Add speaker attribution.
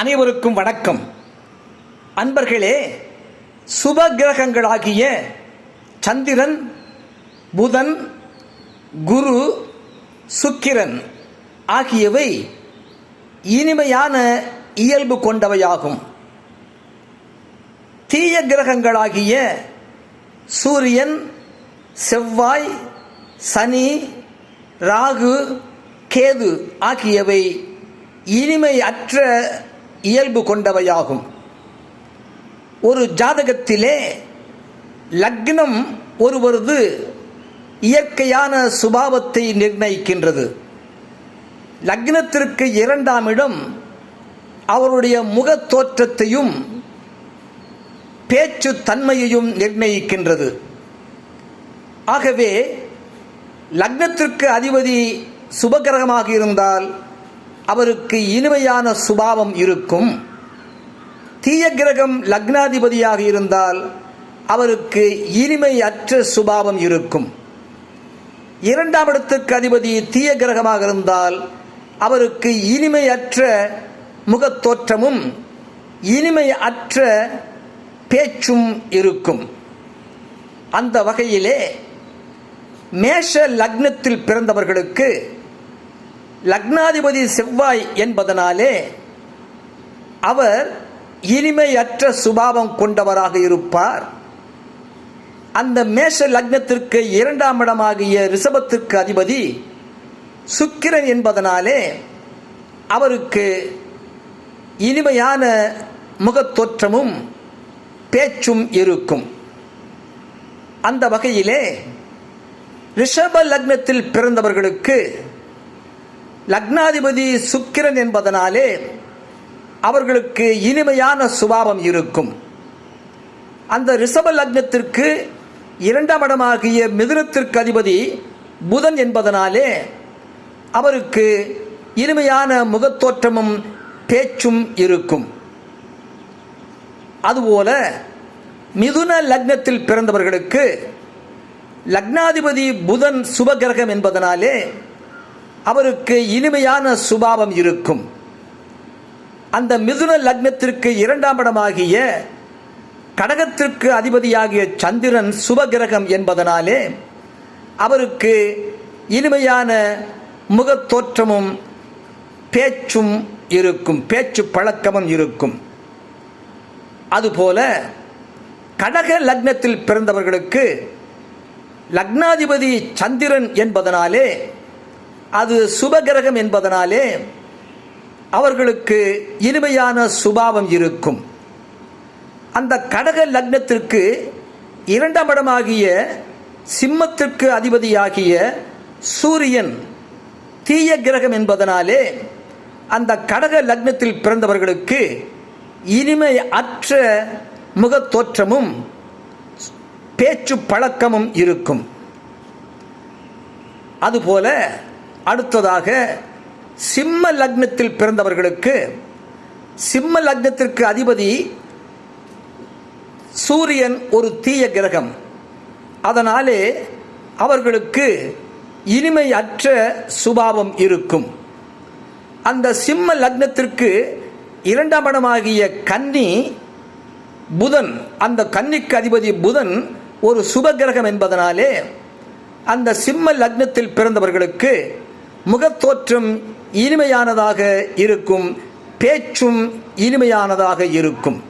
Speaker 1: அனைவருக்கும் வணக்கம். அன்பர்களே சுப கிரகங்களாகிய சந்திரன் புதன் குரு சுக்கிரன் ஆகியவை இனிமையான இயல்பு கொண்டவையாகும். தீய கிரகங்களாகிய சூரியன் செவ்வாய் சனி ராகு கேது ஆகியவை இனிமை அற்ற இயல்பு கொண்டவையாகும். ஒரு ஜாதகத்திலே லக்னம் ஒருவரது இயற்கையான சுபாவத்தை நிர்ணயிக்கின்றது. லக்னத்திற்கு இரண்டாம் இடம் அவருடைய முகத் தோற்றத்தையும் பேச்சு தன்மையையும் நிர்ணயிக்கின்றது. ஆகவே லக்னத்திற்கு அதிபதி சுபகிரகமாக இருந்தால் அவருக்கு இனிமையான சுபாவம் இருக்கும். தீய கிரகம் லக்னாதிபதியாக இருந்தால் அவருக்கு இனிமை அற்ற சுபாவம் இருக்கும். இரண்டாம் இடத்துக்கு அதிபதி தீய கிரகமாக இருந்தால் அவருக்கு இனிமையற்ற முகத்தோற்றமும் முகத் தோற்றமும் இனிமை அற்ற பேச்சும் இருக்கும். அந்த வகையிலே மேஷ லக்னத்தில் பிறந்தவர்களுக்கு லக்னாதிபதி செவ்வாய் என்பதனாலே அவர் இனிமையற்ற சுபாவம் கொண்டவராக இருப்பார். அந்த மேஷ லக்னத்திற்கு இரண்டாம் இடமாகிய ரிஷபத்திற்கு அதிபதி சுக்கிரன் என்பதனாலே அவருக்கு இனிமையான முகத்தோற்றமும் பேச்சும் இருக்கும். அந்த வகையிலே ரிஷப லக்னத்தில் பிறந்தவர்களுக்கு லக்னாதிபதி சுக்கிரன் என்பதனாலே அவர்களுக்கு இனிமையான சுபாவம் இருக்கும். அந்த ரிஷப லக்னத்திற்கு இரண்டாம் இடமாகிய மிதுனத்திற்கு அதிபதி புதன் என்பதனாலே அவருக்கு இனிமையான முகத்தோற்றமும் பேச்சும் இருக்கும். அதுபோல மிதுன லக்னத்தில் பிறந்தவர்களுக்கு லக்னாதிபதி புதன் சுபகிரகம் என்பதனாலே அவருக்கு இனிமையான சுபாவம் இருக்கும். அந்த மிதுன லக்னத்திற்கு இரண்டாம் இடமாகிய கடகத்திற்கு அதிபதியாகிய சந்திரன் சுபகிரகம் என்பதனாலே அவருக்கு இனிமையான முகத்தோற்றமும் பேச்சும் இருக்கும் பேச்சு பழக்கமும் இருக்கும். அதுபோல கடக லக்னத்தில் பிறந்தவர்களுக்கு லக்னாதிபதி சந்திரன் என்பதனாலே அது சுபகிரகம் என்பதனாலே அவர்களுக்கு இனிமையான சுபாவம் இருக்கும். அந்த கடக லக்னத்திற்கு இரண்டாம் இடமாகிய சிம்மத்திற்கு அதிபதியாகிய சூரியன் தீய கிரகம் என்பதனாலே அந்த கடக லக்னத்தில் பிறந்தவர்களுக்கு இனிமை அற்ற முகத்தோற்றமும் பேச்சு பழக்கமும் இருக்கும். அதுபோல அடுத்ததாக சிம்ம லக்னத்தில் பிறந்தவர்களுக்கு சிம்ம லக்னத்திற்கு அதிபதி சூரியன் ஒரு தீய கிரகம். அதனாலே அவர்களுக்கு இனிமை அற்ற சுபாவம் இருக்கும். அந்த சிம்ம லக்னத்திற்கு இரண்டாம் இடமாகிய கன்னி புதன் அந்த கன்னிக்கு அதிபதி புதன் ஒரு சுப கிரகம் என்பதனாலே அந்த சிம்ம லக்னத்தில் பிறந்தவர்களுக்கு முகத்தோற்றம் இனிமையானதாக இருக்கும் பேச்சும் இனிமையானதாக இருக்கும்.